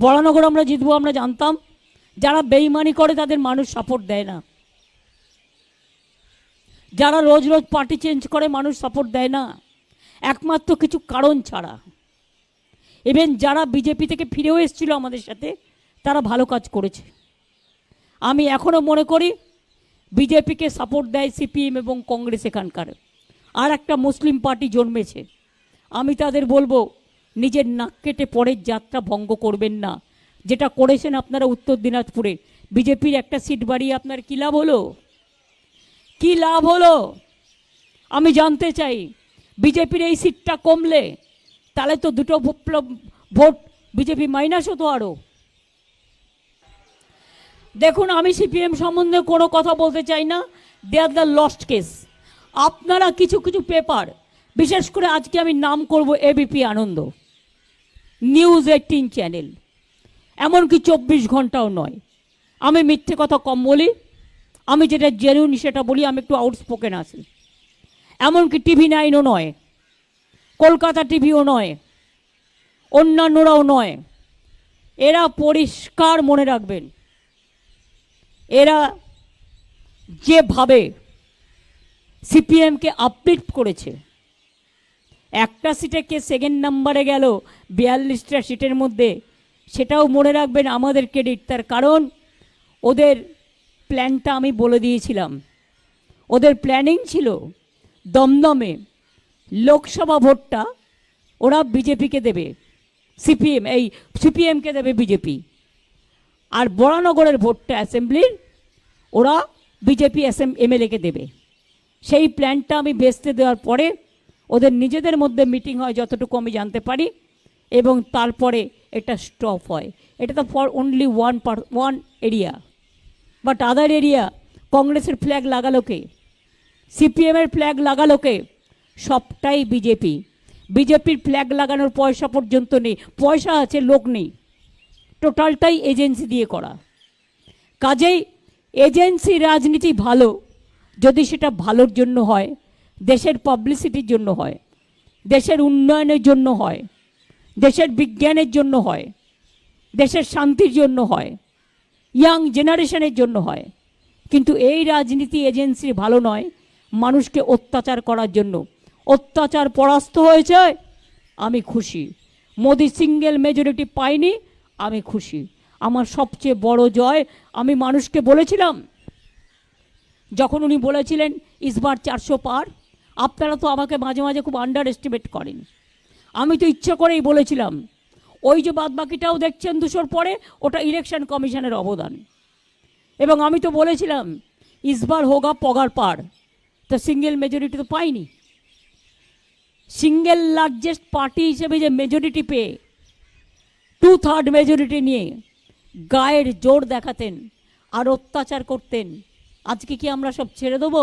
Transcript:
বরানগর আমরা জিতবো, আমরা জানতাম। যারা বেইমানি করে তাদের মানুষ সাপোর্ট দেয় না। যারা রোজ রোজ পার্টি চেঞ্জ করে মানুষ সাপোর্ট দেয় না। একমাত্র কিছু কারণ ছাড়া। ইভেন যারা বিজেপি থেকে ফিরেও এসেছিল আমাদের সাথে, তারা ভালো কাজ করেছে। আমি এখনও মনে করি বিজেপিকে সাপোর্ট দেয় সিপিএম এবং কংগ্রেস এখানকার। আর একটা মুসলিম পার্টি জন্মেছে। আমি তাদের বলব নিজের নাক কেটে পরের যাত্রা ভঙ্গ করবেন না। যেটা করেছেন আপনারা উত্তর দিনাজপুরে। বিজেপির একটা সিট বাড়িয়ে আপনার কী লাভ হলো? কি লাভ হলো? আমি জানতে চাই, বিজেপির এই সিটটা কমলে তাহলে তো দুটো ভোট বিজেপি মাইনাস হতো আরও দেখুন, আমি সিপিএম সম্বন্ধে কোনো কথা বলতে চাই না। They are the lost case আপনারা কিছু কিছু পেপার বিশেষ করে আজকে আমি নাম করব ABP Ananda news eighteen channel এমনকি চব্বিশ ঘন্টাও নয়। আমি মিথ্যে কথা কম বলি, আমি যেটা জেনুইন সেটা বলি, আমি একটু আউটস্পোকেন আছি। এমনকি টিভি নাইনও নয়, কলকাতা টিভিও নয়, অন্যান্যরাও নয়। এরা পরিষ্কার মনে রাখবেন, এরা যেভাবে সিপিএমকে আপডেট করেছে একটা সিটে কে সেকেন্ড নাম্বারে গেল, বিয়াল্লিশটা সিটের মধ্যে, সেটাও মনে রাখবেন আমাদের ক্রেডিট তার কারণ ওদের প্ল্যানটা আমি বলে দিয়েছিলাম। ওদের প্ল্যানিং ছিল দমদমে লোকসভা ভোটটা ওরা বিজেপিকে দেবে, সিপিএম, এই সিপিএমকে দেবে বিজেপি। আর বরানগরের ভোটটা অ্যাসেম্বলির ওরা বিজেপি এসএম এমএলএকে দেবে। সেই প্ল্যানটা আমি বেচতে দেওয়ার পরে ওদের নিজেদের মধ্যে মিটিং হয় যতটুকু আমি জানতে পারি, এবং তারপরে এটা স্টপ হয়। এটা তো for only one per one area but other area কংগ্রেসের ফ্ল্যাগ লাগালো কে? সিপিএমের ফ্ল্যাগ লাগালো কে? সবটাই বিজেপি বিজেপির ফ্ল্যাগ লাগানোর পয়সা পর্যন্ত নেই। পয়সা আছে, লোক নেই। টোটালটাই এজেন্সি দিয়ে করা। কাজেই এজেন্সি রাজনীতি ভালো। যদি সেটা ভালোর জন্য হয় দেশের পাবলিসিটির জন্য হয়, দেশের উন্নয়নের জন্য হয়, দেশের বিজ্ঞানের জন্য হয়, দেশের শান্তির জন্য হয় ইয়াং জেনারেশনের জন্য হয়। কিন্তু এই রাজনীতি এজেন্সি ভালো নয়, মানুষকে অত্যাচার করার জন্য। অত্যাচার পরাস্ত হয়েছে, আমি খুশি। মোদি সিঙ্গেল মেজরিটি পাইনি, আমি খুশি। আমার সবচেয়ে বড় জয়, আমি মানুষকে বলেছিলাম, যখন উনি বলেছিলেন ইসবার চারশো পার। আপনারা তো আমাকে মাঝে মাঝে খুব আন্ডার এস্টিমেট করেন। আমি তো ইচ্ছে করেই বলেছিলাম, ওই যে বাদবাকিটাও দেখছেন দুশোর পরে, ওটা ইলেকশন কমিশনের অবদান। এবং আমি তো বলেছিলাম, ইসবার হোগা পগার পার, তো সিঙ্গেল মেজরিটি তো পাইনি। সিঙ্গেল লার্জেস্ট পার্টি হিসেবে যে মেজরিটি পেয়ে টু থার্ড মেজরিটি নিয়ে গায়ের জোর দেখাতেন আর অত্যাচার করতেন, আজকে কি আমরা সব ছেড়ে দেবো?